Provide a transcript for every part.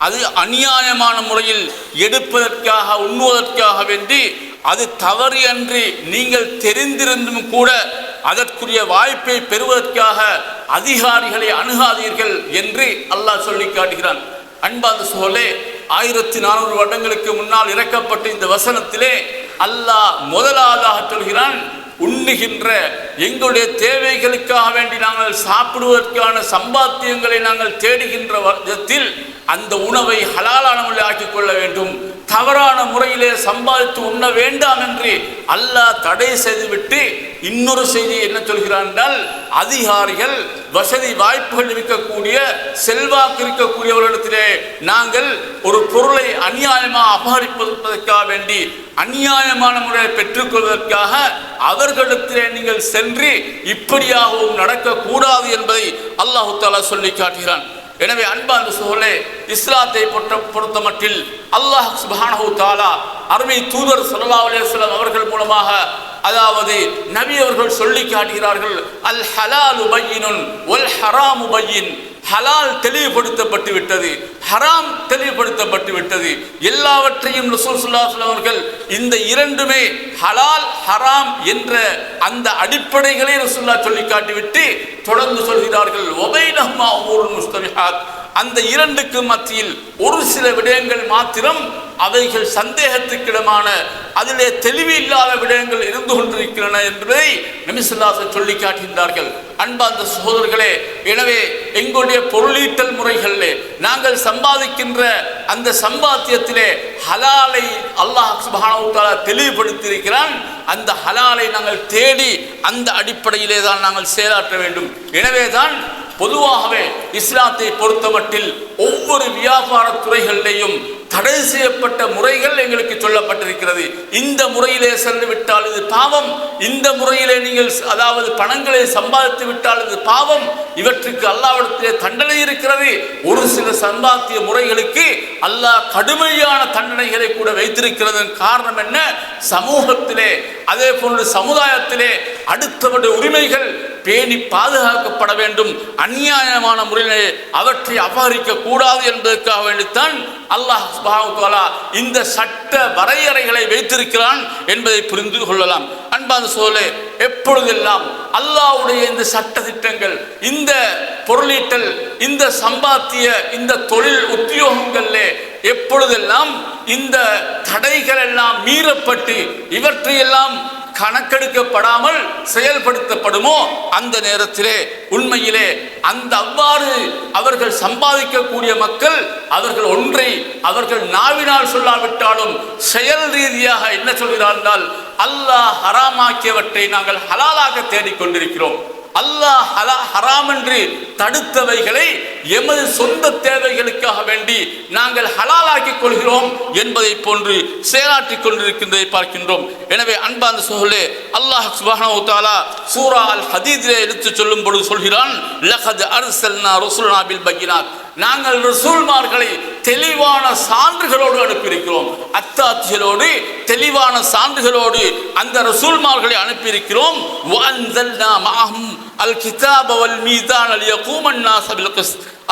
அது அநியாயமான முறையில் எடுப்பதற்காக உண்ணுவதற்காக வேண்டி அது தவறு அன்றி நீங்கள் தெரிந்திருந்தும் கூட அதற்குரிய வாய்ப்பை பெறுவதற்காக அதிகாரிகளை அணுகாதீர்கள் என்று அல்லாஹ் சொல்லி காட்டுகிறான். அன்பாந்த சோலே ஆயிரத்தி நானூறு வருடங்களுக்கு முன்னால் இறக்கப்பட்ட இந்த வசனத்திலே அல்லாஹ் முதலாவதாக சொல்கிறான் உண்ணுகின்ற எங்களுடைய தேவைகளுக்காக வேண்டி நாங்கள் சாப்பிடுவதற்கான சம்பாத்தியங்களை நாங்கள் தேடுகின்ற விதத்தில் அந்த உணவை ஹலாலான முறையில் ஆக்கிக் கொள்ள வேண்டும். தவறான முறையிலே சம்பாதித்து உண்ண வேண்டாம் என்று அல்லாஹ் தடை செய்துவிட்டு இன்னொரு செய்தி என்ன சொல்கிறான் என்றால் அதிகாரிகள் வசதி வாய்ப்புகள் இருக்கக்கூடிய செல்வாக்கு இருக்கக்கூடியவர்களிடத்திலே நாங்கள் ஒரு பொருளை அநியாயமாக அபகரிப்பதற்காக வேண்டி அநியாயமான முறையை பெற்றுக்கொள்வதற்காக அவர்களிடத்திலே நீங்கள் சென்று இப்படியாகவும் நடக்கக்கூடாது என்பதை அல்லாஹு தாலா சொல்லி காட்டுகிறான். எனவே அன்பார்ந்த சோழே இஸ்லாத்தை பொறுத்த பொறுத்த மட்டில் அல்லாஹ் சுபானஹு தாலா அருமை தூதர் சல்லா அலுவலம் அவர்கள் மூலமாக அதாவது நபி அவர்கள் சொல்லி காட்டுகிறார்கள் அல் ஹலால் உபையினுன் ஒல் ஹராம் உபையின் ஹலால் தெளிவுபடுத்தப்பட்டு விட்டது ஹராம் தெளிவுபடுத்தப்பட்டு விட்டது. எல்லாவற்றையும் ரசூல் ஸல்லல்லாஹு அவர்கள் இந்த இரண்டுமே ஹலால் ஹராம் என்ற அந்த அடிப்படைகளை ரசூல்லா சொல்லி காட்டிவிட்டு தொடர்ந்து சொல்கிறார்கள் ஒபைனஹுமா உமூருல் முஸ்தபிஹாத். அந்த இரண்டுக்கு மத்தியில் ஒரு சில விடயங்கள் மாத்திரம் அவைகள் சந்தேகத்துக்கிடமான அதிலே தெளிவு இல்லாத விடயங்கள் இருந்து கொண்டிருக்கின்றன என்பதை நபிசுல்லாசன் சொல்லி காட்டுகின்றார்கள். அன்பார்ந்த சகோதரர்களே எனவே எங்களுடைய பொருளீட்டல் முறைகளிலே நாங்கள் சம்பாதிக்கின்ற அந்த சம்பாத்தியத்திலே ஹலாலை அல்லாஹ் சுப்ஹானஹு தெளிவுபடுத்தியிருக்கிறான். அந்த ஹலாலை நாங்கள் தேடி அந்த அடிப்படையிலே தான் நாங்கள் செயலாற்ற வேண்டும். எனவே தான் பொதுவாகவே இஸ்லாத்தை பொறுத்தமட்டில் ஒவ்வொரு வியாபார துறைகளிலேயும் தடை செய்யப்பட்ட முறைகள் எங்களுக்கு சொல்லப்பட்டிருக்கிறது. இந்த முறையிலே சென்று விட்டால் இது பாவம். இந்த முறையிலே நீங்கள் அதாவது பணங்களை சம்பாதித்து விட்டால் இது பாவம். இவற்றுக்கு அல்லாவிடத்திலே தண்டனை இருக்கிறது. ஒரு சில சம்பாத்திய முறைகளுக்கு அல்லாஹ் கடுமையான தண்டனைகளை கூட வைத்திருக்கிறதன் காரணம் என்ன? சமூகத்திலே அதே போன்று சமுதாயத்திலே அடுத்தவருடைய உரிமைகள் பேணி பாதுகாக்கப்பட வேண்டும். அநியாயமான முறையிலே அவற்றை அபகரிக்க கூடாது என்பதற்காக வேண்டித்தான் அல்லாஹ் சுப்ஹானஹு இந்த சட்ட வரையறைகளை வைத்திருக்கிறான் என்பதை புரிந்து கொள்ளலாம். அன்பான சோழே எப்பொழுதெல்லாம் அல்லாஹ்வுடைய இந்த சட்ட திட்டங்கள் இந்த பொருளீட்டல் இந்த சம்பாத்திய இந்த தொழில் உத்தியோகங்கள்ல எப்பொழுதெல்லாம் இந்த தடைகள் எல்லாம் மீறப்பட்டு இவற்றையெல்லாம் கணக்கெடுக்கப்படாமல் செயல்படுத்தப்படுமோ அந்த நேரத்திலே உண்மையிலே அந்த அவ்வாறு அவர்கள் சம்பாதிக்கக்கூடிய மக்கள் அவர்கள் ஒன்றை அவர்கள் நாவினால் சொல்லாவிட்டாலும் செயல் ரீதியாக என்ன சொல்கிறார் என்றால் அல்லாஹ் ஹராமாக்கியவற்றை நாங்கள் ஹலாலாக தேடிக்கொண்டிருக்கிறோம். அல்லாஹ் ஹலா ஹராம் என்று தடுத்தவைகளை எமது சொந்த தேவைகளுக்காக வேண்டி நாங்கள் ஹலாலாக்கிக் கொள்கிறோம் என்பதை போன்று செயலாற்றிக் கொண்டிருக்கின்றதை பார்க்கின்றோம். எனவே அன்பாந்த சோழே அல்லாஹ் சுப்ஹானஹு தாலா சூரா அல் ஹதீதிலே எடுத்து சொல்லும் பொழுது சொல்கிறான் லஹத் அர்சல்னா ரசூலனா பில் பகினாத் நாங்கள் ரசூல்மார்களை தெளிவான சான்றுகளோடு அனுப்பியிருக்கிறோம். அத்தாட்சிகளோடு தெளிவான சான்றுகளோடு அந்த ரசூல்மார்களை அனுப்பியிருக்கிறோம். அல் கிதாப வல் மீதான் அலிய கூமன் நாசபில்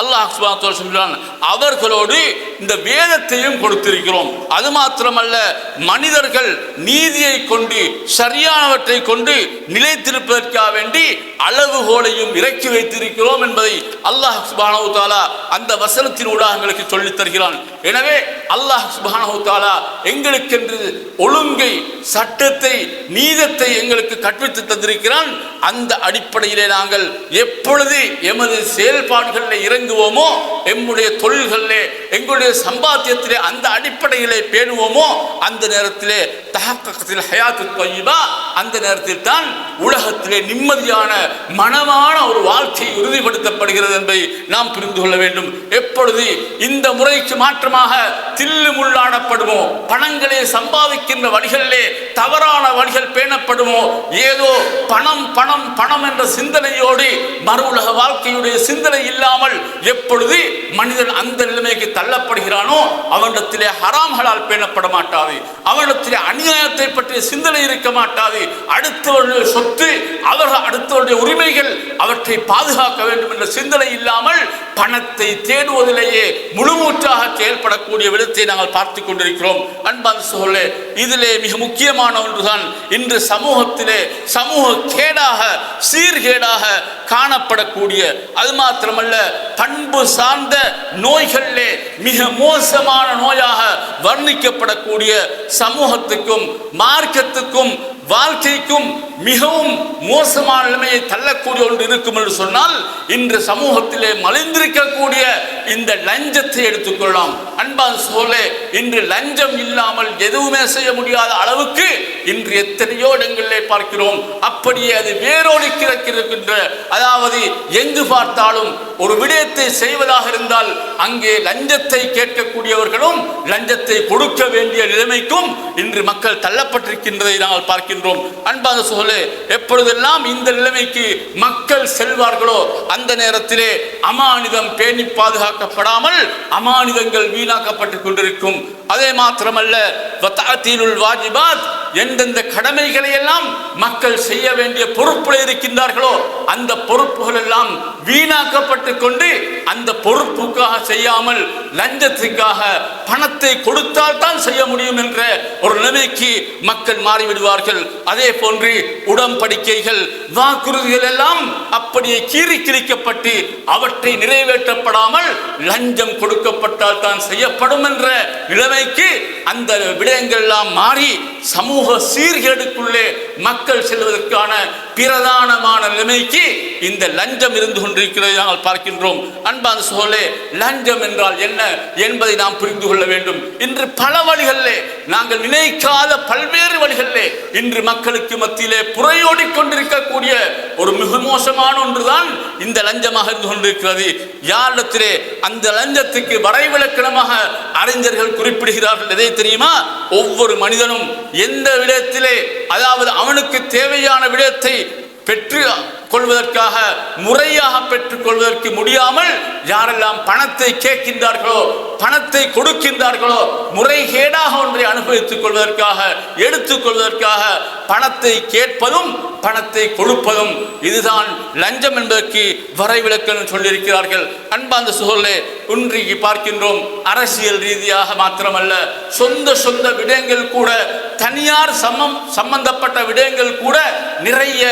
அல்லாஹ் சுப்ஹானஹு சொல்கிறான் அவர்களோடு இந்த வேதத்தையும் கொடுத்திருக்கிறோம். அது மாத்திரமல்ல மனிதர்கள் நீதியை கொண்டு சரியானவற்றை கொண்டு நிலைத்திருப்பதற்காக வேண்டி அளவுகோலையும் இறக்கி வைத்திருக்கிறோம் என்பதை அல்லாஹ் சுப்ஹானஹு தாலா அந்த வசனத்தின் ஊடாக எங்களுக்கு சொல்லித் தருகிறான். எனவே அல்லாஹ் சுப்ஹானஹு தாலா எங்களுக்கென்று ஒழுங்கை சட்டத்தை நீதத்தை எங்களுக்கு கற்பித்து தந்திருக்கிறான். அந்த அடிப்படையிலே நாங்கள் எப்பொழுது எமது செயல்பாடுகளில் இயங்குவோமோ எம்முடைய தொழில்களிலே எங்களுடைய சம்பாத்தியத்திலே அந்த அடிப்படையிலே பேணுவோமோ? அந்த நேரத்திலே தகக்கத்தில் ஹயாத்து தொய்பா அந்த நேரத்தில் தான் உலகத்திலே நிம்மதியான மனமான ஒரு வாழ்க்கை உறுதிப்படுத்தப்படுகிறது என்பதை நாம் புரிந்து கொள்ள வேண்டும். எப்பொழுது இந்த முறைக்கு மாற்றமாக தில்லு முள்ளாடப்படுமோ பணங்களை சம்பாதிக்கின்ற வழிகளிலே தவறான வழிகள் பேணப்படுமோ ஏதோ பணம் பணம் பணம் என்ற சிந்தனையோடு மறு உலக வாழ்க்கையுடைய சிந்தனை இல்லாமல் எப்பொழுது மனிதன் அந்த நிலைமைக்கு தள்ளப்படுகிறானோ அவனிடத்திலே ஹராம்களால் பேணப்பட மாட்டாது. அவனிடத்திலே அநியாயத்தை பற்றிய சிந்தனை இருக்க மாட்டாது. அடுத்தவருடைய சொத்து அவர்கள் அடுத்தவருடைய உரிமைகள் அவற்றை பாதுகாக்க வேண்டும் என்ற சிந்தனை இல்லாமல் பணத்தை தேடுவதிலேயே முழுமூற்றாக செயல்படக்கூடிய விதத்தை நாங்கள் பார்த்து கொண்டிருக்கிறோம். அன்பான் சோழே இதிலே மிக முக்கியமான ஒன்றுதான் இன்று சமூகத்திலே சமூக கேடாக சீர்கேடாக காணப்படக்கூடிய அது மாத்திரமல்ல பண்பு சார்ந்த நோய்களிலே மிக மோசமான நோயாக வர்ணிக்கப்படக்கூடிய சமூகத்துக்கும் மார்க்கத்துக்கும் வாழ்க்கைக்கும் மிகவும் மோசமான நிலைமையை தள்ளக்கூடிய ஒன்று இருக்கும் என்று சொன்னால் இன்று சமூகத்திலே மலிந்திருக்கக்கூடிய இந்த லஞ்சத்தை எடுத்துக்கொள்ளலாம். அன்பான் சோலே இன்று லஞ்சம் இல்லாமல் எதுவுமே செய்ய முடியாத அளவுக்கு இன்று எத்தனையோ இடங்களிலே பார்க்கிறோம். அப்படியே அது வேரோடி கிடக்கிருக்கின்ற அதாவது எங்கு பார்த்தாலும் ஒரு விடயத்தை செய்வதாக இருந்தால் அங்கே லஞ்சத்தை கேட்கக்கூடியவர்களும் லஞ்சத்தை கொடுக்க வேண்டிய நிலைமைக்கும் இன்று மக்கள் தள்ளப்பட்டிருக்கின்றதை நாங்கள் பார்க்கின்றோம். அன்பான சோழ எப்பொழுதெல்லாம் இந்த நிலைமைக்கு மக்கள் செல்வார்களோ அந்த நேரத்திலே அமானிதம் பேணி பாதுகாக்கப்படாமல் அமானிதங்கள் வீணாக்கப்பட்டுக் கொண்டிருக்கும் அதே மாத்திரமல்ல வாஜிபாத் எந்தெந்த கடமைகளை எல்லாம் மக்கள் செய்ய வேண்டிய பொறுப்புல இருக்கின்றார்களோ அந்த பொறுப்புகள் எல்லாம் வீணாக்கப்பட்டு கொண்டு அந்த பொறுப்புக்காக செய்யாமல் லஞ்சத்துக்காக பணத்தை கொடுத்தால் தான் செய்ய முடியும் என்ற ஒரு நிலைமைக்கு மக்கள் மாறிவிடுவார்கள். அதே போன்று உடம்படிக்கைகள் வாக்குறுதிகள் எல்லாம் அப்படியே கீறி கிழிக்கப்பட்டு அவற்றை நிறைவேற்றப்படாமல் லஞ்சம் கொடுக்கப்பட்டால் தான் செய்யப்படும் என்ற நிலைமைக்கு அந்த விடயங்கள்லாம் மாறி சமூக சீர்கேடுக்குள்ளே மக்கள் செல்வதற்கான பிரதானமான நிலைமைக்கு இந்த லஞ்சம் இருந்து கொண்டிருக்கிறதை நாங்கள் பார்க்கின்றோம். அன்பான சோழே லஞ்சம் என்றால் என்ன என்பதை நாம் புரிந்து கொள்ள வேண்டும். இன்று பல வழிகளிலே நாங்கள் நினைக்காத பல்வேறு வழிகளிலே இன்று மக்களுக்கு மத்தியிலே புறையோடி கொண்டிருக்கக்கூடிய ஒரு மிக மோசமான ஒன்றுதான் இந்த லஞ்சமாக இருந்து கொண்டிருக்கிறது. யாரிடத்திலே அந்த லஞ்சத்துக்கு வரைவிலக்கணமாக அறிஞர்கள் குறிப்பிட்டு குறிப்பிடுகிறார்கள் எதை தெரியுமா? ஒவ்வொரு மனிதனும் எந்த விடயத்திலே அதாவது அவனுக்கு தேவையான விடயத்தை பெற்று கொள்வதற்காக முறையாக பெற்றுக் கொள்வதற்கு முடியாமல் யாரெல்லாம் பணத்தை கேட்கின்றார்களோ பணத்தை கொடுக்கின்றார்களோ முறைகேடாக ஒன்றை அனுபவித்துக் கொள்வதற்காக எடுத்துக் கொள்வதற்காக பணத்தை கேட்பதும் பணத்தை கொடுப்பதும் இதுதான் லஞ்சம் என்பதற்கு வரைவிலக்கணம் சொல்லியிருக்கிறார்கள். அன்பாந்த சூழலே இன்றைக்கு பார்க்கின்றோம் அரசியல் ரீதியாக மாத்திரமல்ல சொந்த சொந்த விடயங்கள் கூட தனியார் சமம் சம்பந்தப்பட்ட விடயங்கள் கூட நிறைய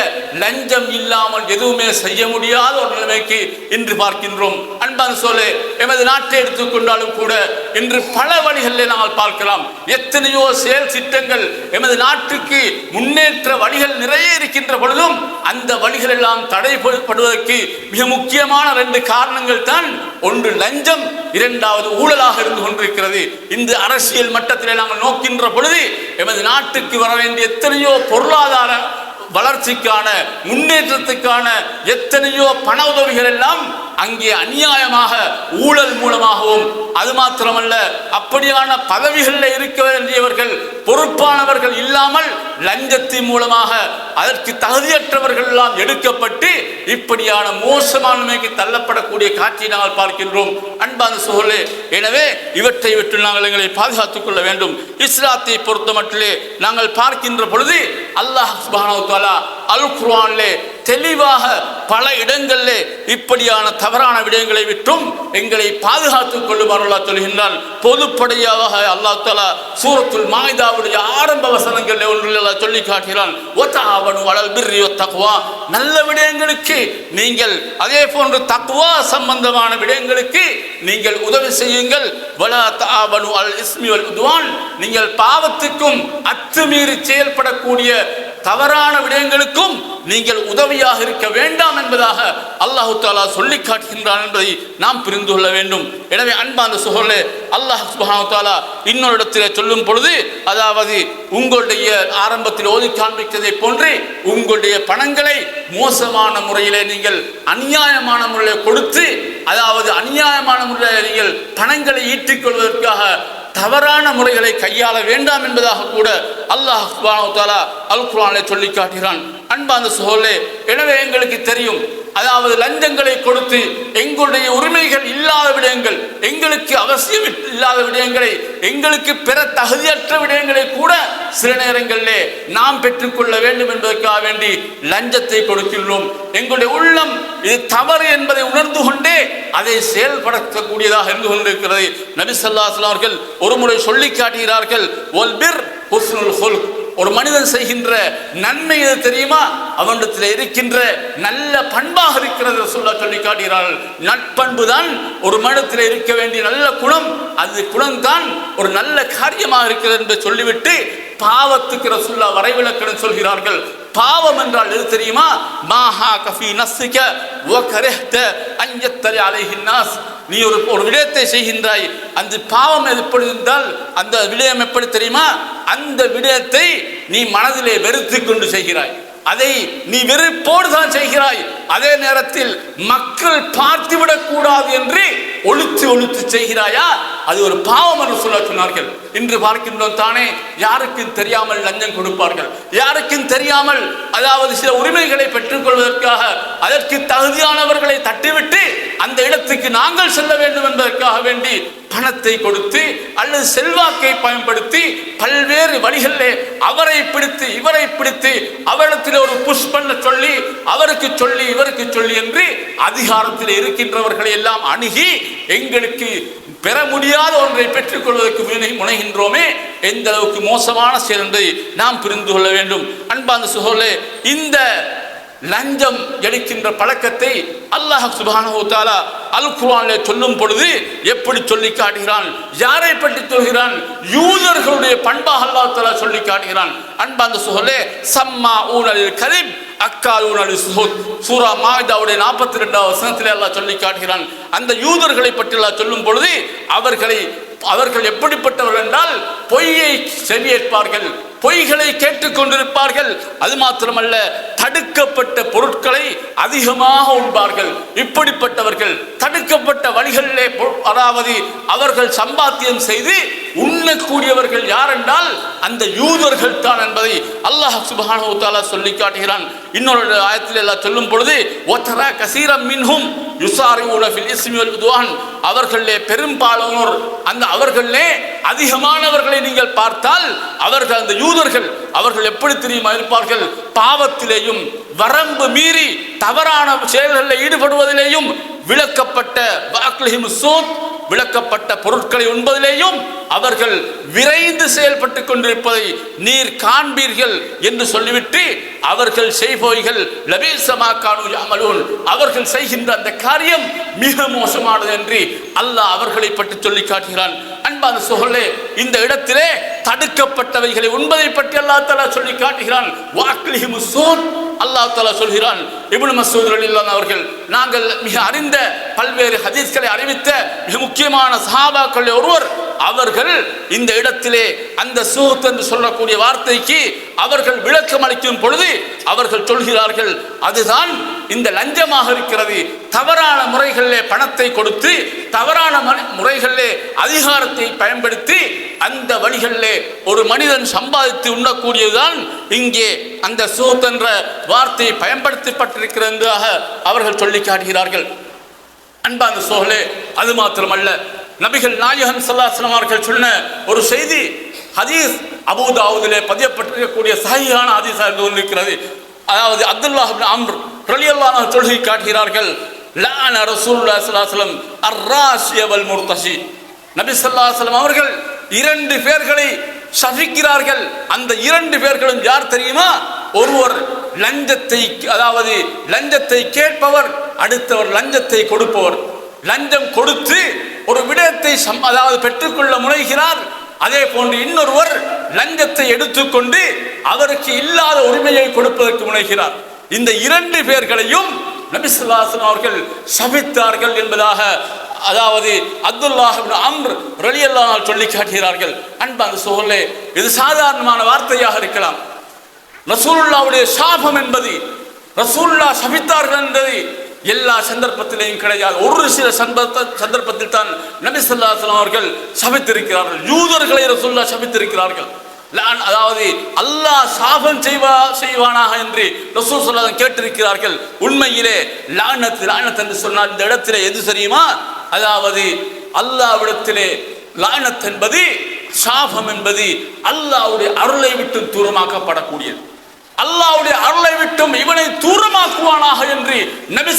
லஞ்சம் இல்லாமல் எதுவுமே செய்ய முடியாத ஒரு நிலைமைக்கு இன்று பார்க்கின்றோம். அன்பாந்த சோலே எமது நாட்டை எடுத்துக்கொண்டாலும் கூட இன்று பல வழிகளில் நாங்கள் பார்க்கலாம். எத்தனையோ செயல் திட்டங்கள் எமது நாட்டுக்கு முன்னேற்ற வழிகள் நிறைய இருக்கின்ற பொழுதும் அந்த வழிகள் எல்லாம் தடைப்படுவதற்கு மிக முக்கியமான ரெண்டு காரணங்கள் தான். ஒன்று லஞ்சம் இரண்டாவது ஊழலாக இருந்து கொண்டிருக்கிறது. இந்த அரசியல் மட்டத்திலே நாங்கள் நோக்கின்ற பொழுது எமது நாட்டுக்கு வர வேண்டிய எத்தனையோ பொருளாதார வளர்ச்சிக்கான முன்னேற்றத்துக்கான எத்தனையோ பண உதவிகள் எல்லாம் அங்கே அநியாயமாக ஊழல் மூலமாகவும் அது மாத்திரமல்ல அப்படியான பதவிகளில் இருக்க வேண்டியவர்கள் பொறுப்பானவர்கள் இல்லாமல் லஞ்சத்தின் மூலமாக அதற்கு தகுதியற்றவர்கள் எல்லாம் எடுக்கப்பட்டு இப்படியான மோசமான தள்ளப்படக்கூடிய காட்சியை நாங்கள் பார்க்கின்றோம். அன்பான சூழலே எனவே இவற்றை விட்டு நாங்கள் எங்களை பாதுகாத்துக் கொள்ள வேண்டும். இஸ்லாத்தை பொறுத்த மட்டிலே நாங்கள் பார்க்கின்ற பொழுது அல்லாஹ் சுப்ஹானஹு அல் குர்ஆனிலே தெளிவாக பல இடங்களிலே இப்படியான தவறான விடயங்களை விட்டும் எங்களை பாதுகாத்துக் கொள்ளுமாறு அல்லாஹ் சொல்கின்றான். பொதுப்படையாக அல்லாஹ் தலா சூரத்துல் மாய்தாவுடைய ஆரம்ப வசனங்களில் ஒன்றில் சொல்லி காட்டுகிறான். நல்ல விடயங்களுக்கு நீங்கள் அதே போன்று தக்குவா சம்பந்தமான விடயங்களுக்கு நீங்கள் உதவி செய்யுங்கள். வலா இஸ்மி வல் நீங்கள் பாவத்துக்கும் அத்துமீறி செயல்படக்கூடிய தவறான விடயங்களுக்கும் நீங்கள் உதவியாக இருக்க வேண்டாம் என்பதாக அல்லாஹு தாலா சொல்லி காட்டுகின்றான் என்பதை நாம் புரிந்து கொள்ள வேண்டும். எனவே அன்பான சுகர்களே அல்லாஹ் சுபானு தாலா இன்னொரு இடத்தில் சொல்லும் பொழுது அதாவது உங்களுடைய ஆரம்பத்தில் ஓதி காண்பித்ததை போன்று உங்களுடைய பணங்களை மோசமான முறையிலே நீங்கள் அநியாயமான முறையில் கொடுத்து அதாவது அநியாயமான முறையில் நீங்கள் பணங்களை ஈட்டிக் கொள்வதற்காக தவறான முறைகளை கையாள வேண்டாம் என்பதாக கூட அல்லாஹ் அல் குரானை சொல்லி காட்டுகிறான். அன்பான சோழே எனவே எங்களுக்கு தெரியும் அதாவது லஞ்சங்களை கொடுத்து எங்களுடைய உரிமைகள் இல்லாத விடயங்கள் எங்களுக்கு அவசியம் இல்லாத விடயங்களை எங்களுக்கு பிற தகுதியற்ற விடயங்களை கூட சில நேரங்களிலே நாம் பெற்றுக்கொள்ள வேண்டும் என்பதற்காக வேண்டி லஞ்சத்தை கொடுக்கின்றோம். எங்களுடைய உள்ளம் இது தவறு என்பதை உணர்ந்து கொண்டே அதை செயல்படுத்தக்கூடியதாக இருந்து கொண்டிருக்கிறது. நபி அவர்கள் ஒரு முறை சொல்லி காட்டுகிறார்கள் ஒல்பிர் ஹுஸ்னுல் ஹொல்க். ஒரு மனிதன் செய்கின்ற நன்மை எது தெரியுமா? அவனிடத்தில் இருக்கின்ற நல்ல பண்பாக இருக்கிறது சொல்ல சொல்லி காட்டுகிறார்கள். நட்பண்பு தான் ஒரு மனிதத்தில் இருக்க வேண்டிய நல்ல குணம். அது குணம்தான் ஒரு நல்ல காரியமாக இருக்கிறது என்று சொல்லிவிட்டு பாவத்துக்கு ரசுல்லா வரைவிலக்கணம் சொல்கிறார்கள். பாவம் என்றால் எது தெரியுமா? மாஹா கஃபி நஸ்ஸிக ஓ கரஹ்த அன் யத்தலி நீ ஒரு ஒரு விடயத்தை செய்கின்றாய். அந்த பாவம் எப்படி இருந்தால் அந்த விடயம் எப்படி தெரியுமா? அந்த விடயத்தை நீ மனதிலே வெறுத்து கொண்டு செய்கிறாய். அதை நீ வெறுப்போடு தான் செய்கிறாய். அதே நேரத்தில் மக்கள் பார்த்துவிடக் கூடாது என்று ஒழுத்து ஒழுத்து செய்கிறாயா? அது ஒரு பாவம் என்று சொல்ல சொன்னார்கள். இன்று பார்க்கின்றோம் தானே யாருக்கும் தெரியாமல் லஞ்சம் கொடுப்பார்கள். யாருக்கும் தெரியாமல் அதாவது சில உரிமைகளை பெற்றுக்கொள்வதற்காக அதற்கு தகுதியானவர்களை தட்டிவிட்டு அந்த இடத்துக்கு நாங்கள் செல்ல வேண்டும் என்பதற்காக வேண்டி பணத்தை கொடுத்து அல்லது செல்வாக்கை பயன்படுத்தி பல்வேறு வழிகளிலே அவரை பிடித்து இவரை பிடித்து அவரிடத்தில் ஒரு புஷ் பண்ண சொல்லி அவருக்கு சொல்லி இவருக்கு சொல்லி என்று அதிகாரத்தில் இருக்கின்றவர்களை எல்லாம் அணுகி எங்களுக்கு பெற முடியாத ஒன்றை பெற்றுக்கொள்வதற்கு முனை- முனைகின்றோமே எந்த அளவுக்கு மோசமான செயல் என்பதை நாம் புரிந்து கொள்ள வேண்டும். அன்பாந்த சுகோலே இந்த லஞ்சம் எடுக்கின்ற பழக்கத்தை அல்லாஹ் சுப்ஹானஹு அல் குர்ஆனிலே சொல்லும் பொழுது எப்படி சொல்லி காட்டுகிறான்? யாரை பற்றி சொல்கிறான்? யூதர்களுடைய பண்பாக அல்லாஹ் சொல்லி காட்டுகிறான். அன்பாந்த சுகோலே சம்மா ஊனலில் கரீப் அக்கால் ஊனலில் சுஹூத். சூரா மாயிதாவுடைய நாற்பத்தி ரெண்டாவது வசனத்திலே அல்லாஹ் சொல்லி காட்டுகிறான். அந்த யூதர்களை பற்றி எல்லாம் சொல்லும் பொழுது அவர்களை அவர்கள் எப்படிப்பட்டவர்கள் என்றால் பொய்யை செவியேற்பார்கள். பொய்களை கேட்டுக்கொண்டிருப்பார்கள். அது மாத்திரமல்ல தடுக்கப்பட்ட பொருட்களை அதிகமாக உண்பார்கள். இப்படிப்பட்டவர்கள் தடுக்கப்பட்ட வழிகளிலே அதாவது அவர்கள் சம்பாத்தியம் செய்து உண்ணக்கூடியவர்கள் யார் என்றால் அந்த யூதர்கள் தான் என்பதை அல்லாஹ் சுப்ஹானஹு சொல்லி காட்டுகிறான். இன்னொரு ஆயத்தில் எல்லாம் சொல்லும் பொழுது ஒத்தரா கசீரம் மின்ஹும் யுசாரி உலகில் இஸ்மியல் அவர்களே பெரும்பாலானோர் அந்த அவர்களே அதிகமானவர்களை நீங்கள் பார்த்தால் அவர்கள் அந்த யூ யூதர்கள் அவர்கள் எப்படி தெரியுமா இருப்பார்கள்? பாவத்திலேயும் வரம்பு மீறி தவறான செயல்களில் ஈடுபடுவதிலேயும் விளக்கப்பட்ட விளக்கப்பட்ட பொருட்களை உண்பதிலேயும் அவர்கள் விரைந்து செயல்பட்டு கொண்டிருப்பதை நீர் காண்பீர்கள் என்று சொல்லிவிட்டு அவர்கள் செய்பவைகள் லபீசமா கானு அவர்கள் செய்கின்ற அந்த காரியம் மிக மோசமானது என்று அல்லாஹ் அவர்களை பற்றி சொல்லி காட்டுகிறான். அன்பான சோழே இந்த இடத்திலே தடுக்கப்பட்டவைகளை உண்பதை பற்றி அல்லாஹ் தலா சொல்லி காட்டுகிறான். வாக்லிஹிம் சோன் அல்லாஹ் தாலா சொல்கிறான் இபுல் மசூத் ரலியல்லாஹு அவர்கள் நாங்கள் மிக அறிந்த பல்வேறு ஹதீஸ்களை அறிவித்த மிக முக்கியமான சஹாபாக்களில் ஒருவர் அவர்கள் இந்த இடத்திலே அந்த சூத் என்று சொல்லக்கூடிய வார்த்தைக்கு அவர்கள் விளக்கம் அளிக்கும் பொழுது அவர்கள் சொல்கிறார்கள் அதுதான் இந்த லஞ்சமாக இருக்கிறது. தவறான முறைகளிலே பணத்தை கொடுத்து தவறான மனி- முறைகளிலே அதிகாரத்தை பயன்படுத்தி அந்த வழிகளிலே ஒரு மனிதன் சம்பாதித்து உண்ணக்கூடியதுதான் இங்கே அந்த சூத் என்ற வார்த்தை பயன்படுத்தப்பட்டிருக்கிறதாக அவர்கள் சொல்லி காட்டுகிறார்கள். அன்பாந்த சோழலே அது மாத்திரமல்ல. நபிகள் நாயகன் சல்லாஸ்லாம் அவர்கள் சொன்ன ஒரு செய்தி ஹதீஸ் அபுதாவுதிலே பதியப்பட்டிருக்கக்கூடிய சஹீஹான ஹதீஸாக இருந்து கொண்டிருக்கிறது அதாவது அப்துல்லாஹ் இப்னு அம்ர் ரலியல்லாஹு சொல்லி காட்டுகிறார்கள் லான ரசூல்லா ஸல்லல்லாஹு அலைஹி வஸல்லம் முர்தஷி நபி ஸல்லல்லாஹு அவர்கள் இரண்டு பேர்களை சபிக்கிறார்கள். அந்த இரண்டு பேர்களும் யார் தெரியுமா? ஒருவர் லஞ்சத்தை அதாவது லஞ்சத்தை கேட்பவர் அடுத்தவர் லஞ்சத்தை கொடுப்பவர். லஞ்சம் கொடுத்து ஒரு விடயத்தை சம் அதாவது பெற்றுக்கொள்ள முனைகிறார். அதே போன்று இன்னொருவர் லஞ்சத்தை எடுத்துக்கொண்டு அவருக்கு இல்லாத உரிமையை கொடுப்பதற்கு முனைகிறார். இந்த இரண்டு பேர்களையும் நபிசுல்லாசன் அவர்கள் சபித்தார்கள் என்பதாக அதாவது அப்துல்லாஹ் அம்ர் ரலியல்லாஹு சொல்லி காட்டுகிறார்கள். அன்பான சோழே இது சாதாரணமான வார்த்தையாக இருக்கலாம். ரசூல்லாவுடைய சாபம் என்பது ரசூல்லா சபித்தார்கள் என்பது எல்லா சந்தர்ப்பத்திலேயும் கிடையாது. ஒரு சில சந்தர்ப்ப சந்தர்ப்பத்தில் தான் நபி ஸல்லல்லாஹு அவர்கள் சபித்திருக்கிறார்கள். யூதர்களை ரசுல்லா சபித்திருக்கிறார்கள். லான் அதாவது அல்லாஹ் சாபம் செய்வா செய்வானாக என்று ரசூல் சொல்லாதன் கேட்டிருக்கிறார்கள். உண்மையிலே லானத் லானத் என்று சொன்னால் இந்த இடத்திலே எது தெரியுமா? அதாவது அல்லாவிடத்திலே லானத் என்பது சாபம் என்பது அல்லாஹ்வுடைய அருளை விட்டு தூரமாக்கப்படக்கூடியது. அல்லாவுடைய அருளை விட்டும் இவனை தூரமாக்குவானாக என்று நபி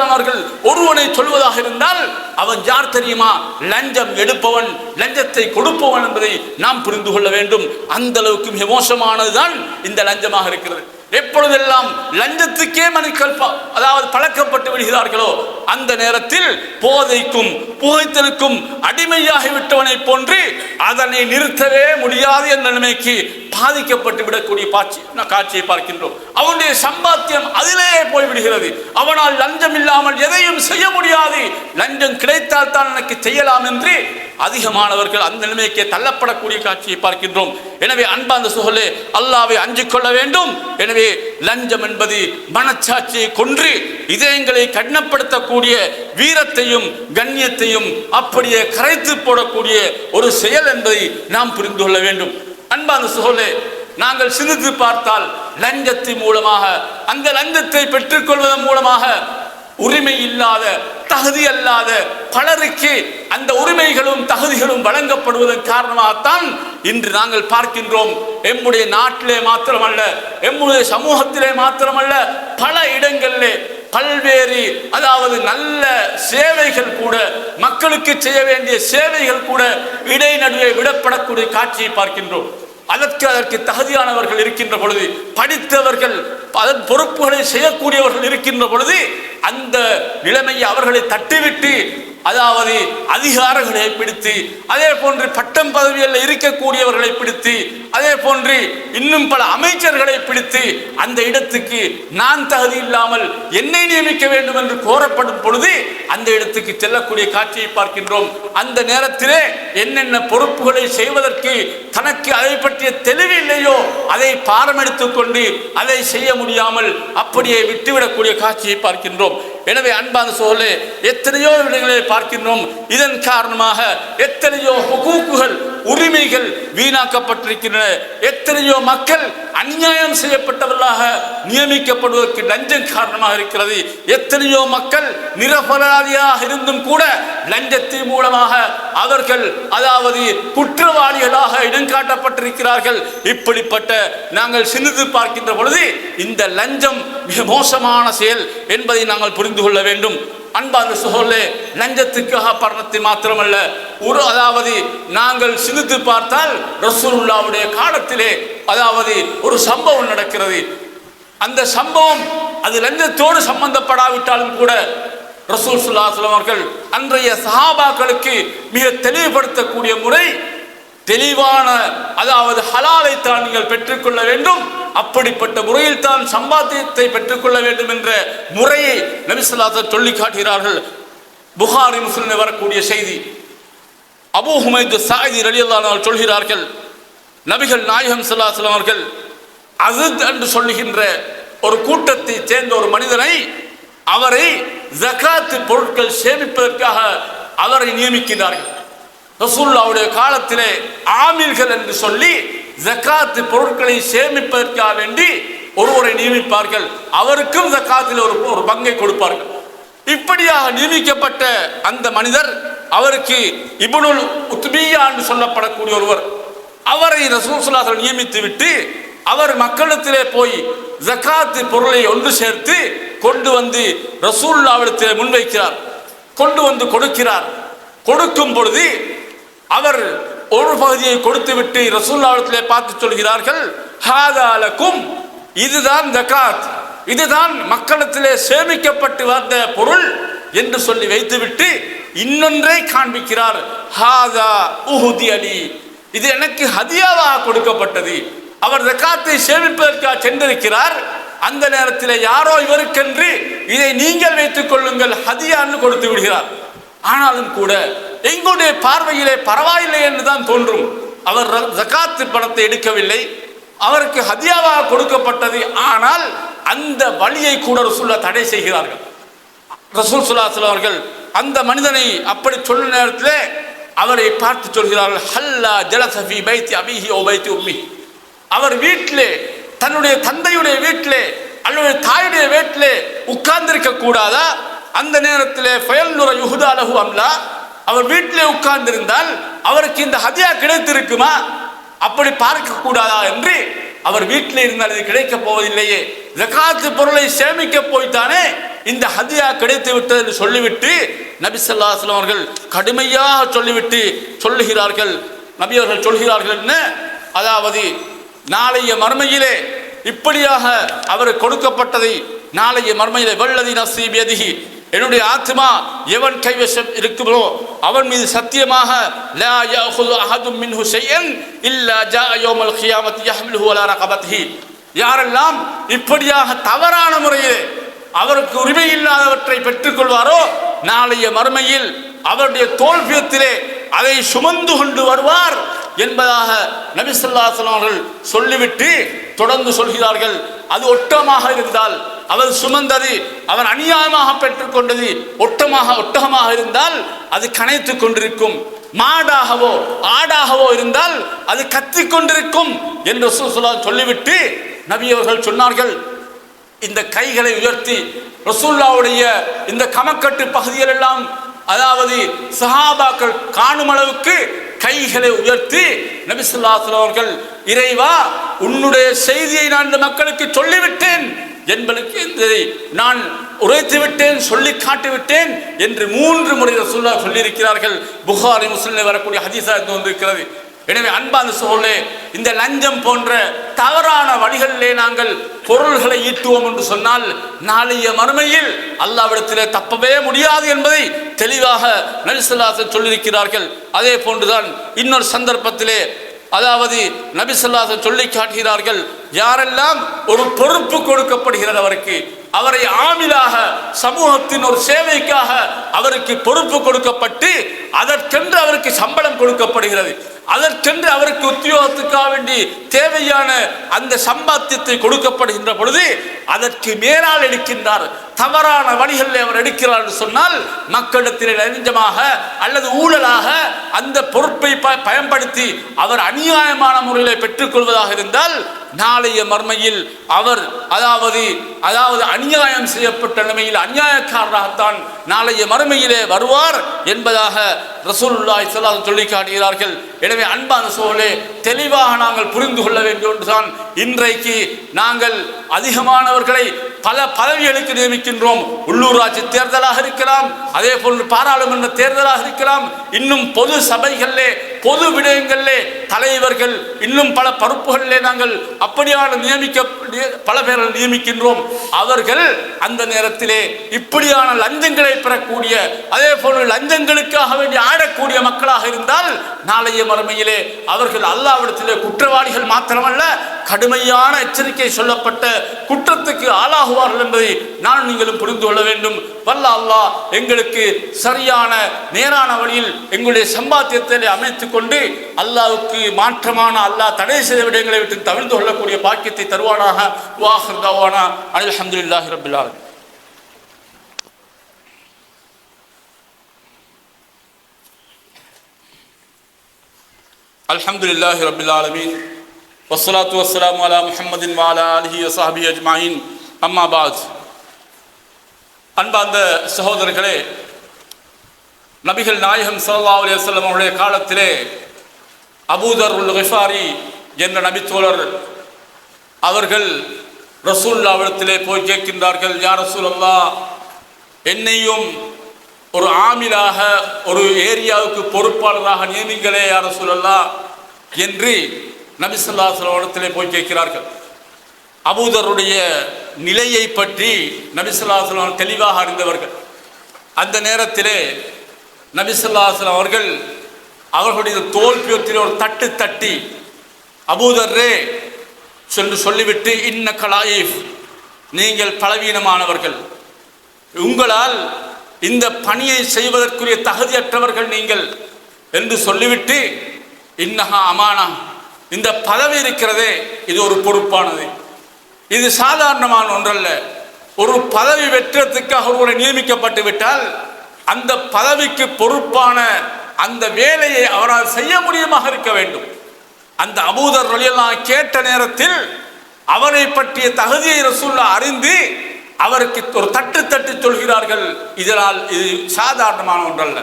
அவர்கள் ஒருவனை சொல்வதாக இருந்தால் அவன் யார் தெரியுமா? லஞ்சம் எடுப்பவன் லஞ்சத்தை கொடுப்பவன் என்பதை நாம் புரிந்து கொள்ள வேண்டும். அந்த அளவுக்கு மிக மோசமானதுதான் இந்த லஞ்சமாக இருக்கிறது. எப்பொழுதெல்லாம் லஞ்சத்துக்கே மனுக்கள் அதாவது பழக்கப்பட்டு விடுகிறார்களோ அந்த நேரத்தில் போதைக்கும் புகைத்தலுக்கும் அடிமையாகி விட்டவனை போன்று அதனை நிறுத்தவே முடியாது என்ற நிலைமைக்கு பாதிக்கப்பட்டு விடக்கூடிய காட்சி காட்சியை பார்க்கின்றோம். அவனுடைய சம்பாத்தியம் அதிலேயே போய்விடுகிறது. அவனால் லஞ்சம் இல்லாமல் எதையும் செய்ய முடியாது. லஞ்சம் கிடைத்தால் தான் எனக்கு செய்யலாம் என்று அதிகமானவர்கள் அந்த நிலைமைக்கு தள்ளப்படக்கூடிய காட்சியை பார்க்கின்றோம். எனவே அன்பாந்த சுகலே அல்லாவை அஞ்சு கொள்ள வேண்டும். எனவே லஞ்சம் என்பது மனச்சாட்சியை கொன்று இதயங்களை கடினப்படுத்தக்கூடிய வீரத்தையும் கண்ணியத்தையும் அப்படியே கரைத்து போடக்கூடிய ஒரு செயல் என்பதை நாம் புரிந்து கொள்ள வேண்டும். அன்பான சுகலே நாங்கள் சிந்தித்து பார்த்தால் லஞ்சத்தின் மூலமாக அந்த லஞ்சத்தை பெற்றுக்கொள்வதன் மூலமாக உரிமை இல்லாத தகுதி அல்லாத பலருக்கு அந்த உரிமைகளும் தகுதிகளும் வழங்கப்படுவதன் காரணமாகத்தான் இன்று நாங்கள் பார்க்கின்றோம். எம்முடைய நாட்டிலே மாத்திரமல்ல எம்முடைய சமூகத்திலே மாத்திரமல்ல பல இடங்களிலே பல்வேறு அதாவது நல்ல சேவைகள் கூட மக்களுக்கு செய்ய வேண்டிய சேவைகள் கூட இடைநடுவே விடப்படக்கூடிய காட்சியை பார்க்கின்றோம். அதற்கு அதற்கு தகுதியானவர்கள் இருக்கின்ற பொழுது படித்தவர்கள் அதன் பொறுப்புகளை செய்யக்கூடியவர்கள் இருக்கின்ற பொழுது அந்த நிலைமையை அவர்களை தட்டிவிட்டு அதாவது அதிகாரங்களை பிடித்து அதே போன்று பட்டம் பதவியில் இருக்கக்கூடியவர்களை பிடித்து அதே போன்று இன்னும் பல அமைச்சர்களை பிடித்து அந்த இடத்துக்கு நான் தகுதி இல்லாமல் என்னை நியமிக்க வேண்டும் என்று கோரப்படும் பொழுது அந்த இடத்துக்கு செல்லக்கூடிய காட்சியை பார்க்கின்றோம். அந்த நேரத்திலே என்னென்ன பொறுப்புகளை செய்வதற்கு தனக்கு அதை பற்றிய தெளிவு இல்லையோ அதை பாரம் கொண்டு அதை செய்ய முடியாமல் அப்படியே விட்டுவிடக்கூடிய காட்சியை பார்க்கின்றோம். எனவே அன்பான சோழே எத்தனையோ இடங்களை பார்க்கின்றோம். இதன் காரணமாக எத்தனையோ ஹுகூக்குகள் உரிமைகள் வீணாக்கப்பட்டிருக்கின்றன. எத்தனையோ மக்கள் அநியாயம் செய்யப்பட்டவர்களாக நியமிக்கப்படுவதற்கு லஞ்சம் காரணமாக இருக்கிறது. எத்தனையோ மக்கள் நிரபராதியாக இருந்தும் கூட லஞ்சத்தின் மூலமாக அவர்கள் அதாவது குற்றவாளிகளாக இடம் காட்டப்பட்டிருக்கிறார்கள். இப்படிப்பட்ட நாங்கள் சிந்தித்து பார்க்கின்ற பொழுது இந்த லஞ்சம் மிக மோசமான செயல் என்பதை நாங்கள் புரிந்து கொள்ள வேண்டும். அன்பான சுகோலே லஞ்சத்துக்காக பரணத்தை மாத்திரமல்ல ஒரு அதாவது நாங்கள் சிந்தித்து பார்த்தால் ரசூலுல்லாவுடைய காலத்திலே அதாவது ஒரு சம்பவம் நடக்கிறது. அந்த சம்பவம் அது லஞ்சத்தோடு சம்பந்தப்படாவிட்டாலும் கூட ரசூல் சுல்லா அவர்கள் அன்றைய சஹாபாக்களுக்கு மிக தெளிவுபடுத்தக்கூடிய முறை தெளிவான அதாவது ஹலாலை தான் நீங்கள் பெற்றுக்கொள்ள வேண்டும். அப்படிப்பட்ட முறையில் தான் சம்பாத்தியத்தை பெற்றுக்கொள்ள வேண்டும் என்ற முறையை நபிசுல்லாசர் சொல்லி காட்டுகிறார்கள். புகாரி முஸ்லிம் வரக்கூடிய செய்தி. அபு ஹுமைது சாயிதி ரலியல்லானால் சொல்கிறார்கள் நபிகள் நாயகம் சல்லாஸ்லாம் அவர்கள் அசத் என்று சொல்லுகின்ற ஒரு கூட்டத்தை சேர்ந்த ஒரு மனிதனை அவரை ஜக்காத்து பொருட்கள் சேமிப்பதற்காக அவரை நியமிக்கிறார்கள். ரசூல்லாவுடைய காலத்திலே ஆமீர்கள் என்று சொல்லி ஜக்காத்து பொருட்களை சேமிப்பதற்காக வேண்டி ஒருவரை நியமிப்பார்கள். அவருக்கும் ஜக்காத்தில் ஒரு ஒரு பங்கை கொடுப்பார்கள். இப்படியாக நியமிக்கப்பட்ட அந்த மனிதர் அவருக்கு இபுனுல் உத்மியா என்று சொல்லப்படக்கூடிய ஒருவர் அவரை ரசூல் நியமித்து விட்டு அவர் மக்களிடத்திலே போய் ஜக்காத்து பொருளை ஒன்று சேர்த்து கொண்டு வந்து ரசூல்லாவிடத்திலே முன்வைக்கிறார். கொண்டு வந்து கொடுக்கிறார். கொடுக்கும் பொழுது அவர் ஒரு பகுதியை கொடுத்து விட்டு ரசூல்லாவிடத்திலே பார்த்து சொல்கிறார்கள் ஹாதாலக்கும் இதுதான் ஜக்காத். இதுதான் மக்களத்திலே சேமிக்கப்பட்டு வந்த பொருள் என்று சொல்லி வைத்துவிட்டு இன்னொன்றை காண்பிக்கிறார் ஹாதா உஹுதி அலி. இது எனக்கு ஹதியாவாக கொடுக்கப்பட்டது. அவர் ஜக்காத்தை சேமிப்பதற்காக சென்றிருக்கிறார். அந்த நேரத்தில் யாரோ இவருக்கென்று இதை நீங்கள் வைத்துக் கொள்ளுங்கள் ஹதியான்னு கொடுத்து விடுகிறார். ஆனாலும் கூட எங்களுடைய பார்வையிலே பரவாயில்லை என்று தான் தோன்றும். அவர் ஜக்காத்து பணத்தை எடுக்கவில்லை. அவருக்கு ஹதியாவாக கொடுக்கப்பட்டது. ஆனால் அந்த வழியை கூட ரசூல்லா தடை செய்கிறார்கள். ரசூல் சுல்லாசல் அவர்கள் அந்த மனிதனை அப்படி சொல்லும் நேரத்தில் அவரை பார்த்து சொல்கிறார்கள் ஹல்லா ஜலசஃபி பைத்தி அபிஹி ஓ பைத்தி உம்மி. அவர் வீட்டிலே தன்னுடைய தந்தையுடைய வீட்டிலே அல்லது தாயுடைய வீட்டிலே உட்கார்ந்திருக்க கூடாதா அந்த நேரத்திலே ஃபயல்லுர யுகுதாலகு அம்லா அவர் வீட்டிலே உட்கார்ந்திருந்தால் அவருக்கு இந்த ஹதியா கிடைத்திருக்குமா? அப்படி பார்க்க கூடாதா என்று அவர் வீட்டில் இருந்தால் இது கிடைக்கப் போவதில்லையே. ஜக்காத்து பொருளை சேமிக்க போய்த்தானே இந்த ஹதியா கிடைத்து விட்டது என்று சொல்லிவிட்டு நபி அவர்கள் கடுமையாக சொல்லிவிட்டு சொல்லுகிறார்கள். நபி அவர்கள் சொல்கிறார்கள் என்ன? அதாவது நாளைய மர்மையிலே இப்படியாக அவர் கொடுக்கப்பட்டதை நாளைய மர்மையிலே வல்லதி நசீபியதிகி என்னுடைய ஆத்மா எவன் கைவசம் இருக்குமோ அவன் மீது சத்தியமாக லா யாஹுது அஹதும் மின்ஹு ஷையன் இல்லா ஜா யௌமல் கியாமத் யஹ்மிலுஹு அலா ரகபத்திஹி யாரெல்லாம் இப்படியாக தவறான முறையில் அவருக்கு உரிமை இல்லாதவற்றை பெற்றுக்கொள்வாரோ நாளைய மறுமையில் அவருடைய தோல்வியத்திலே அதை சுமந்து கொண்டு வருவார் என்பதாக நபி அவர்கள் சொல்லிவிட்டு தொடர்ந்து சொல்கிறார்கள். அது ஒட்டமாக இருந்தால் அவர் சுமந்தது அவர் அநியாயமாக பெற்றுக்கொண்டது ஒட்டமாக ஒட்டகமாக இருந்தால் அது கனைத்துக் கொண்டிருக்கும். மாடாகவோ ஆடாகவோ இருந்தால் அது கத்திக் கொண்டிருக்கும் என்று சொல்லிவிட்டு நபி அவர்கள் சொன்னார்கள் இந்த கைகளை உயர்த்தி ரசூல்லாவுடைய இந்த கமக்கட்டு பகுதிகள் எல்லாம் அதாவது சஹாபாக்கள் காணும் அளவுக்கு கைகளை உயர்த்தி நபிசுல்லாசல் அவர்கள் இறைவா உன்னுடைய செய்தியை நான் இந்த மக்களுக்கு சொல்லிவிட்டேன். என்பதற்கு இதை நான் உரைத்து விட்டேன் சொல்லி காட்டி விட்டேன் என்று மூன்று முறை ரசூல்லா சொல்லியிருக்கிறார்கள். புகாரி முஸ்லிம் வரக்கூடிய ஹதீஸா வந்திருக்கிறது. எனவே அன்பான சோழே இந்த லஞ்சம் போன்ற தவறான வழிகளிலே நாங்கள் பொருள்களை ஈட்டுவோம் என்று சொன்னால் நாளைய மறுமையில் அல்லாவிடத்திலே தப்பவே முடியாது என்பதை தெளிவாக நபிசல்லாசன் சொல்லியிருக்கிறார்கள். அதே போன்றுதான் இன்னொரு சந்தர்ப்பத்திலே அதாவது நபிசல்லாசன் சொல்லி காட்டுகிறார்கள் யாரெல்லாம் ஒரு பொறுப்பு கொடுக்கப்படுகிறது அவருக்கு அவரை ஆமிலாக சமூகத்தின் ஒரு சேவைக்காக அவருக்கு பொறுப்பு கொடுக்கப்பட்டு அதற்கென்று அவருக்கு சம்பளம் கொடுக்கப்படுகிறது. அதற்கென்று அவருக்கு உத்தியோகத்துக்காக வேண்டி தேவையான அந்த சம்பாத்தியத்தை கொடுக்கப்படுகின்ற பொழுது அதற்கு மேலால் எடுக்கின்றார். தவறான வழிகளில் அவர் எடுக்கிறார் என்று சொன்னால் மக்களிடத்தில் நெஞ்சமாக அல்லது ஊழலாக அந்த பொறுப்பை பயன்படுத்தி அவர் அநியாயமான முறையில் பெற்றுக்கொள்வதாக இருந்தால் நாளைய மர்மையில் அவர் அதாவது அதாவது அநியாயம் செய்யப்பட்ட நிலைமையில் அநியாயக்காரராகத்தான் நாளைய மறுமையிலே வருவார் என்பதாக ரசூலுல்லாஹி ஸல்லல்லாஹு சொல்லி காட்டுகிறார்கள். எனவே அன்பான சோழே தெளிவாக நாங்கள் புரிந்து கொள்ள வேண்டும் என்றுதான் இன்றைக்கு நாங்கள் அதிகமானவர்களை பல பதவிகளுக்கு நியமிக்கின்றோம். உள்ளூராட்சி தேர்தலாக இருக்கலாம் அதே போன்று பாராளுமன்ற தேர்தலாக இருக்கலாம். இன்னும் பொது சபைகளிலே பொது விடயங்களிலே தலைவர்கள் இன்னும் பல பொறுப்புகளிலே நாங்கள் அப்படியான நியமிக்க பல பேரை நியமிக்கின்றோம். அவர்கள் அந்த நேரத்திலே இப்படியான லஞ்சங்களை பெறக்கூடிய அதே போன்று லஞ்சங்களுக்காக வேண்டி ஆடக்கூடிய மக்களாக இருந்தால் நாளைய மறுமையிலே அவர்கள் அல்லாவிடத்திலே குற்றவாளிகள் மாத்திரமல்ல கடுமையான எச்சரிக்கை சொல்லப்பட்ட குற்றத்துக்கு ஆளாகுவார்கள் என்பதை நான் நீங்களும் புரிந்து கொள்ள வேண்டும் வல்ல அல்லாஹ் எங்களுக்கு சரியான நேரான வழியில் எங்களுடைய சம்பாத்தியத்தை அமைத்துக் கொண்டு அல்லாஹ்வுக்கு மாற்றமான அல்லாஹ் தடை செய்த விடயங்களை விட்டு தவிர்த்து கொள்ளக்கூடிய பாக்கியத்தை தருவானாக வாஹர் தவானா அல்ஹம்துலில்லாஹி ரப்பில் ஆலமீன் الحمد لله رب العالمين والصلاة والسلام على محمد وعلى آله وصحبه أجمعين அம்மாபாத் அன்பார்ந்த சகோதரர்களே நபிகள் நாயகம் சல்லா அலி வல்லம் அவருடைய காலத்திலே அபூதர் உல் ஹிஃபாரி என்ற நபித்தோழர் அவர்கள் ரசூல்லாவிடத்திலே போய் கேட்கின்றார்கள் யார் ரசூலல்லா என்னையும் ஒரு ஆமிலாக ஒரு ஏரியாவுக்கு பொறுப்பாளராக நியமிங்களே யார் ரசூலல்லா என்று நபிசல்லா சொல்லத்திலே போய் கேட்கிறார்கள். அபூதருடைய நிலையை பற்றி நபி தெளிவாக அறிந்தவர்கள். அந்த நேரத்திலே நபி அவர்கள் அவர்களுடைய தோல்பியத்தில் ஒரு தட்டு தட்டி அபூதர்ரே சென்று சொல்லிவிட்டு இன்ன கலாயிஃப் நீங்கள் பலவீனமானவர்கள். உங்களால் இந்த பணியை செய்வதற்குரிய தகுதியற்றவர்கள் நீங்கள். என்று சொல்லிவிட்டு இன்னஹா அமானா இந்த பதவி இருக்கிறதே இது ஒரு பொறுப்பானது. இது சாதாரணமான ஒன்றல்ல. ஒரு பதவி வெற்றத்துக்காக ஒருவரை நியமிக்கப்பட்டு விட்டால் அந்த பதவிக்கு பொறுப்பான அந்த வேலையை அவரால் செய்ய முடியுமாக இருக்க வேண்டும். அந்த அபூதர் ரலியல்லாஹு கேட்ட நேரத்தில் அவரை பற்றிய தகுதியை ரசூல்லா அறிந்து அவருக்கு ஒரு தட்டு தட்டு சொல்கிறார்கள். இதனால் இது சாதாரணமான ஒன்றல்ல.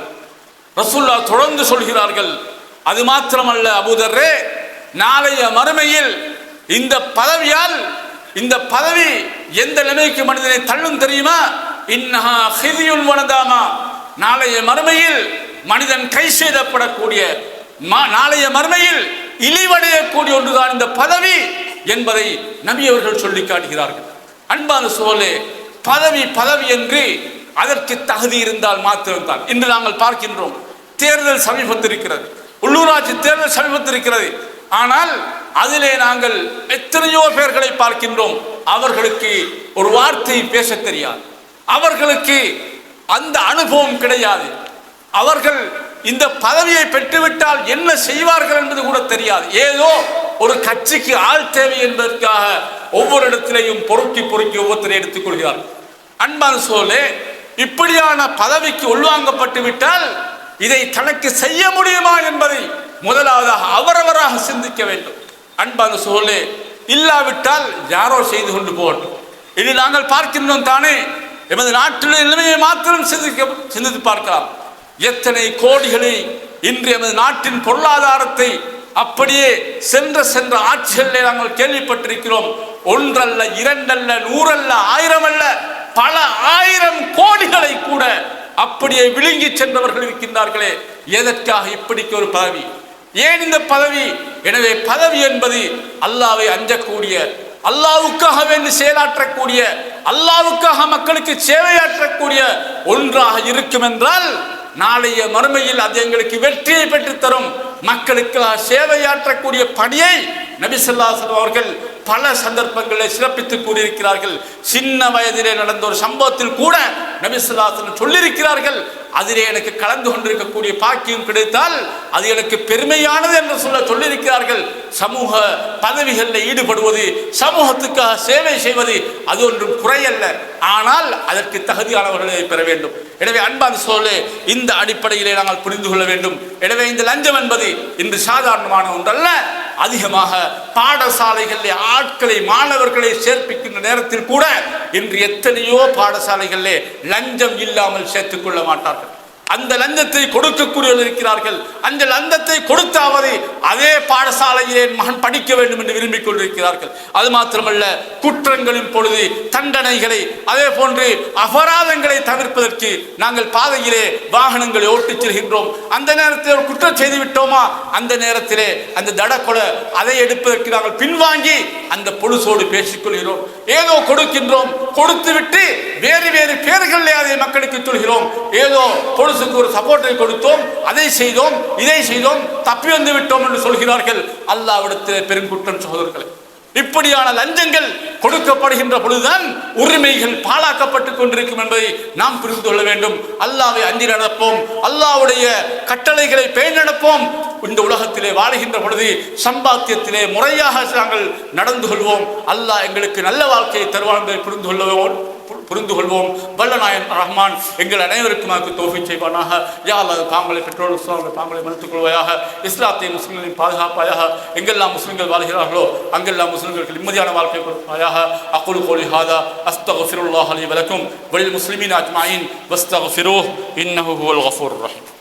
ரசூல்லா தொடர்ந்து சொல்கிறார்கள். அது மாத்திரமல்ல அபூதர்ரே நாளைய மறுமையில் இந்த பதவியால் இந்த பதவி எந்த நிலைமைக்கு மனிதனை தள்ளும் தெரியுமா? இன்னஹா ஹிதியுல் வனதாமா நாளைய மறுமையில் மனிதன் கை செய்தப்படக்கூடிய மா- நாளைய மறுமையில் இழிவடையக்கூடிய ஒன்றுதான் இந்த பதவி என்பதை நபியவர்கள் சொல்லி காட்டுகிறார்கள். அன்பான சோலே பதவி பதவி என்று அதற்கு தகுதி இருந்தால் மாத்திரம்தான். இன்று நாங்கள் பார்க்கின்றோம் தேர்தல் சமீபத்திருக்கிறது. உள்ளூராட்சி தேர்தல் சமீபத்திருக்கிறது. ஆனால் அதிலே நாங்கள் எத்தனையோ பேர்களை பார்க்கின்றோம். அவர்களுக்கு ஒரு வார்த்தை பேசத் தெரியாது. அவர்களுக்கு அந்த அனுபவம் கிடையாது. அவர்கள் இந்த பதவியை பெற்றுவிட்டால் என்ன செய்வார்கள் என்பது கூட தெரியாது. ஏதோ ஒரு கட்சிக்கு ஆள் தேவை என்பதற்காக ஒவ்வொரு இடத்திலையும் பொறுக்கி பொறுக்கி ஒவ்வொருத்தரை எடுத்துக்கொள்கிறார் அன்பான சோலே இப்படியான பதவிக்கு உள்வாங்கப்பட்டு விட்டால் இதை தனக்கு செய்ய முடியுமா என்பதை முதலாவதாக அவரவராக சிந்திக்க வேண்டும். அன்பான சோலே இல்லாவிட்டால் யாரோ செய்து கொண்டு போகட்டும். இது நாங்கள் பார்க்கின்றோம் தானே? எமது நாட்டில் நிலைமையை மாத்திரம் சிந்திக்க சிந்தித்து பார்க்கலாம். எத்தனை கோடிகளை இன்று எமது நாட்டின் பொருளாதாரத்தை அப்படியே சென்ற சென்ற ஆட்சிகளிலே நாங்கள் கேள்விப்பட்டிருக்கிறோம். ஒன்றல்ல இரண்டல்ல நூறல்ல ஆயிரம் அல்ல பல ஆயிரம் கோடிகளை கூட அப்படியே விழுங்கி சென்றவர்கள் இருக்கின்றார்களே. எதற்காக இப்படிக்கு ஒரு பதவி? ஏன் இந்த பதவி? எனவே பதவி என்பது அல்லாவை அஞ்சக்கூடிய அல்லாவுக்காக வேண்டி செயலாற்றக்கூடிய அல்லாவுக்காக மக்களுக்கு சேவையாற்றக்கூடிய ஒன்றாக இருக்கும் என்றால் நாளைய மறுமையில் அது எங்களுக்கு வெற்றியை பெற்றுத்தரும். மக்களுக்கு சேவையாற்றக்கூடிய பணியை நபிசல்லாசன் அவர்கள் பல சந்தர்ப்பங்களை சிறப்பித்து கூறியிருக்கிறார்கள். சின்ன வயதிலே நடந்த ஒரு சம்பவத்தில் கூட நபிசுல்லாசன் சொல்லியிருக்கிறார்கள் அதிலே எனக்கு கலந்து கொண்டிருக்கக்கூடிய பாக்கியம் கிடைத்தால் அது எனக்கு பெருமையானது என்று சொல்ல சொல்லியிருக்கிறார்கள். சமூக பதவிகளில் ஈடுபடுவது சமூகத்துக்காக சேவை செய்வது அது ஒன்றும் குறையல்ல. ஆனால் அதற்கு தகுதியானவர்களை பெற வேண்டும். எனவே அன்பான சோழே இந்த அடிப்படையிலே நாங்கள் புரிந்து கொள்ள வேண்டும். எனவே இந்த லஞ்சம் என்பது இன்று சாதாரணமான ஒன்றல்ல அதிகமாக பாடசாலைகளில் ஆட்களை மாணவர்களை சேர்ப்பிக்கின்ற நேரத்தில் கூட இன்று எத்தனையோ பாடசாலைகளிலே லஞ்சம் இல்லாமல் சேர்த்துக் கொள்ள மாட்டார்கள். அந்த லஞ்சத்தை கொடுக்கக்கூடியவர்கள் இருக்கிறார்கள். அந்த லஞ்சத்தை கொடுத்தாவது அதே பாடசாலையிலே மகன் படிக்க வேண்டும் என்று விரும்பிக் கொண்டிருக்கிறார்கள் அது மாத்திரமல்ல குற்றங்களின் பொழுது தண்டனைகளை அதே போன்று அபராதங்களை தவிர்ப்பதற்கு நாங்கள் பாதையிலே வாகனங்களை ஓட்டிச் செல்கின்றோம். அந்த நேரத்தில் ஒரு குற்றம் செய்து விட்டோமா? அந்த நேரத்திலே அந்த தடக்கொலை அதை எடுப்பதற்கு நாங்கள் பின்வாங்கி அந்த பொழுசோடு பேசிக்கொள்கிறோம் ஏதோ கொடுக்கின்றோம் கொடுத்து விட்டு வேறு வேறு பேர்களிலே அதை மக்களுக்கு சொல்கிறோம். ஏதோ பொழுது பொழுசுக்கு ஒரு சப்போர்ட்டை கொடுத்தோம் அதை செய்தோம் இதை செய்தோம் தப்பி வந்து விட்டோம் என்று சொல்கிறார்கள். அல்லாவிடத்திலே பெருங்குற்றம் சகோதரர்களை இப்படியான லஞ்சங்கள் கொடுக்கப்படுகின்ற பொழுதுதான் உரிமைகள் பாழாக்கப்பட்டுக் கொண்டிருக்கும் என்பதை நாம் புரிந்து கொள்ள வேண்டும். அல்லாவை அஞ்சி நடப்போம் அல்லாவுடைய கட்டளைகளை பெயர் நடப்போம். இந்த உலகத்திலே வாழுகின்ற பொழுது சம்பாத்தியத்திலே முறையாக நாங்கள் நடந்து கொள்வோம். அல்லாஹ் எங்களுக்கு நல்ல வாழ்க்கையை தருவான் என்பதை புரிந்து கொள்ளவோம் புரிந்து கொள்வோம் வல்லநாயன் ரஹ்மான் எங்கள் அனைவருக்கும் அதுக்கு தோஃபி செய்வானாக. யா அல்லாஹ் பெற்றோர் இஸ்லாமிய தாங்களை மறுத்துக் கொள்வாயாக. இஸ்லாத்தை முஸ்லிம்களின் பாதுகாப்பாயாக. எங்கெல்லாம் முஸ்லிம்கள் வாழ்கிறார்களோ அங்கெல்லாம் முஸ்லிம்களுக்கு நிம்மதியான வாழ்க்கை கொடுப்பாயாக. அக்குலு கோலி ஹாதா அஸ்தகுஃபிருல்லாஹ் அலி வலக்கும். வெளி முஸ்லிமின் அஜ்மாயின் வஸ்தகுஃபிரூஹ் இன்னஹு ஹுவல் கஃபூர் ரஹீம்.